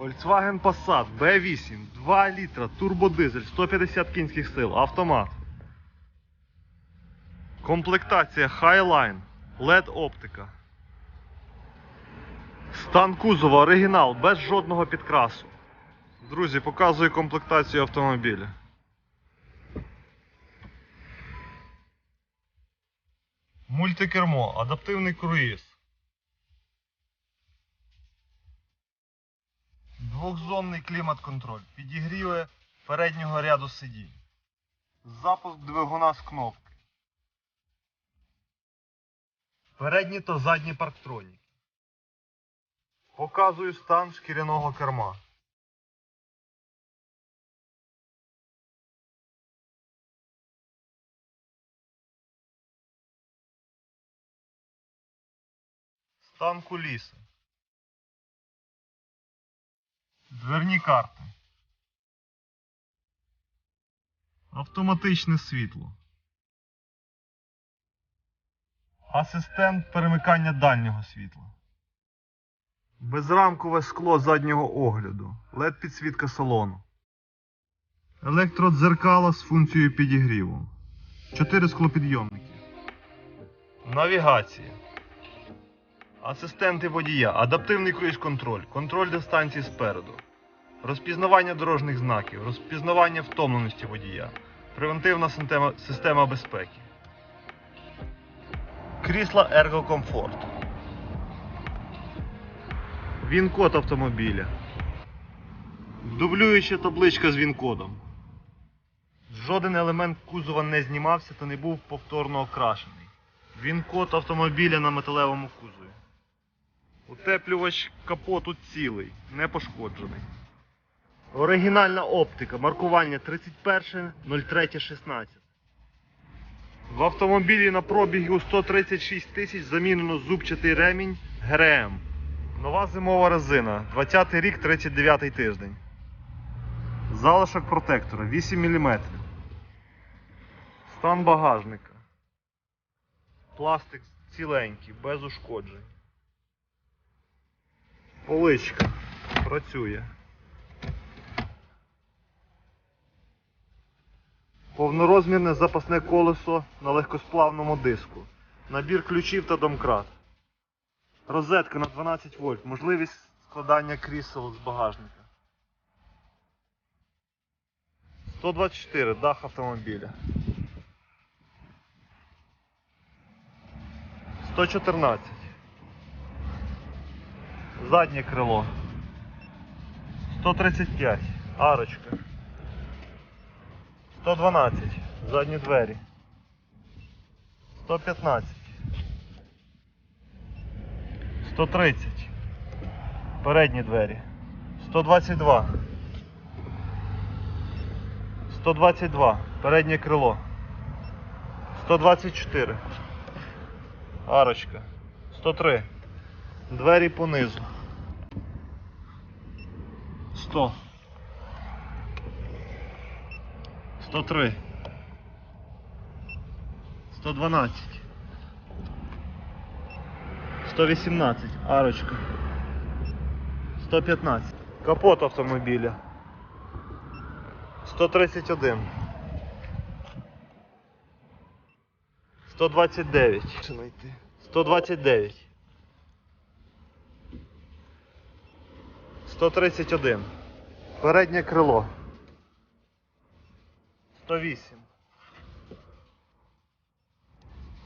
Volkswagen Passat B8, 2 літра, турбодизель, 150 кінських сил, автомат. Комплектація Highline, LED оптика. Стан кузова оригінал, без жодного підкрасу. Друзі, показую комплектацію автомобіля. Мультикермо, адаптивний круїз. Двохзонний клімат-контроль. Підігріве переднього ряду сидінь. Запуск двигуна з кнопки. Передні та задні парктроніки. Показую стан шкіряного керма. Стан куліси. Дверні карти. Автоматичне світло. Асистент перемикання дальнього світла. Безрамкове скло заднього огляду. led підсвітка салону. Електродзеркала з функцією підігріву. Чотири склопідйомники. Навігація. Асистенти водія, адаптивний круїз-контроль, контроль дистанції спереду, розпізнавання дорожніх знаків, розпізнавання втомленості водія, превентивна система, безпеки. Крісла Comfort. Він-код автомобіля. Дублююча табличка з він-кодом. Жоден елемент кузова не знімався та не був повторно окрашений. Він-код автомобіля на металевому кузові. Утеплювач капоту цілий, не пошкоджений. Оригінальна оптика, маркування 31.03.16. В автомобілі на пробігу 136 тисяч замінено зубчатий ремінь ГРМ. Нова зимова резина, 20 рік, 39 тиждень. Залишок протектора 8 мм. Стан багажника. Пластик ціленький, без ушкоджень. Поличка працює. Повнорозмірне запасне колесо на легкосплавному диску. Набір ключів та домкрат. Розетка на 12 вольт. Можливість складання крісел з багажника. 124 дах автомобіля. 114. Заднє крило. 135. Арочка. 112. Задні двері. 115. 130. Передні двері. 122. 122. Переднє крило. 124. Арочка. 103. Двері понизу. 100. 103. 112. 118. Арочка. 115. Капот автомобіля. 131. 129. 129. 131. Переднє крило. 108.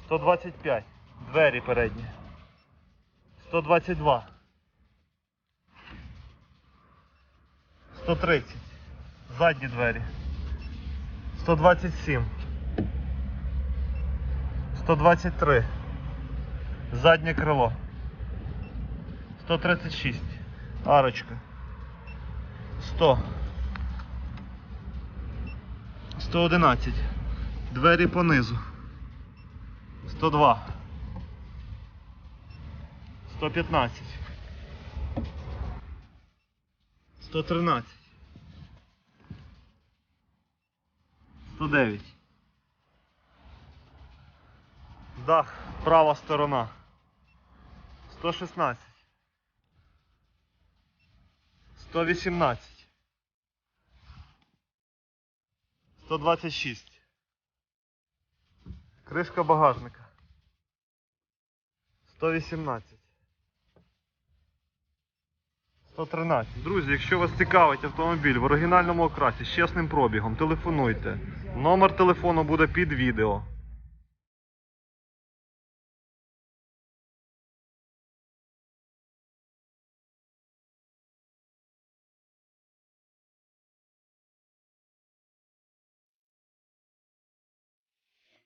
125. Двері передні. 122. 130. Задні двері. 127. 123. Заднє крило. 136. Арочка. 100. 111. Двері понизу. 102. 115. 113. 109. Дах, права сторона. 116. 118. 126. Кришка багажника. 118. 113. Друзі, якщо вас цікавить автомобіль в оригінальному окрасі з чесним пробігом, телефонуйте. Номер телефону буде під відео.